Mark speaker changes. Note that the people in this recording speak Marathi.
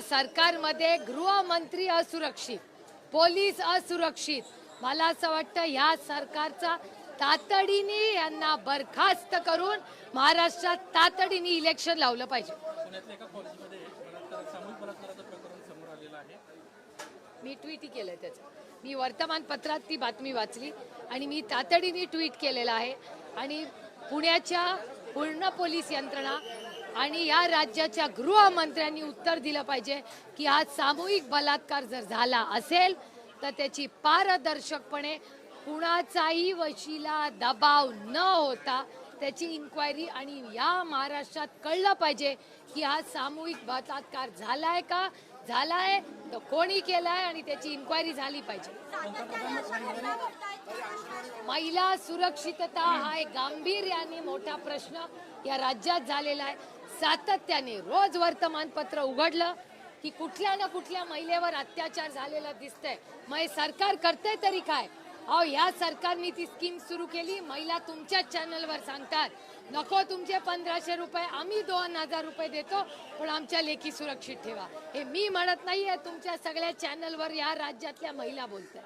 Speaker 1: सरकारमध्ये गृहमंत्री असुरक्षित पोलीस असुरक्षित. मला असं वाटतं ह्या सरकारचा तातडीने यांना बरखास्त करून महाराष्ट्रात तातडीने इलेक्शन लावलं पाहिजे.
Speaker 2: पुण्यातल्या एका कॉलेजमध्ये बलात्कार सामूहिक बलात्काराचं प्रकरण समोर आलेलं आहे.
Speaker 1: मी ट्विटही केलं त्याचं. मी वर्तमानपत्रात ती बातमी वाचली आणि मी तातडीने ट्विट केलेलं आहे. आणि पुण्याच्या पूर्ण पोलीस यंत्रणा आणि या राज्याच्या गृहमंत्र्यांनी उत्तर दिलं पाहिजे की हा सामूहिक बलात्कार जर झाला असेल तर त्याची पारदर्शकपणे कुणाचाही वशिला दबाव न होता त्याची इन्क्वायरी आणि या महाराष्ट्रात कळलं पाहिजे की हा सामूहिक बलात्कार झालाय का? झालाय तर कोणी केलाय आणि त्याची इन्क्वायरी झाली पाहिजे. महिला सुरक्षितता हा एक गांभीर्याने मोठा प्रश्न या राज्यात झालेला आहे. सातत्याने रोज वर्तमानपत्र उघडलं की कुठल्या ना कुठल्या महिलेवर अत्याचार झालेला दिसतंय. मग हे सरकार करतंय तरी काय? अहो ह्या सरकारने ती स्कीम सुरू केली. महिला तुमच्याच चॅनलवर सांगतात नको तुमचे पंधराशे रुपये आम्ही दोन हजार रुपये देतो पण आमच्या लेखी सुरक्षित ठेवा. हे मी म्हणत नाहीये तुमच्या सगळ्या चॅनलवर या राज्यातल्या महिला बोलतात.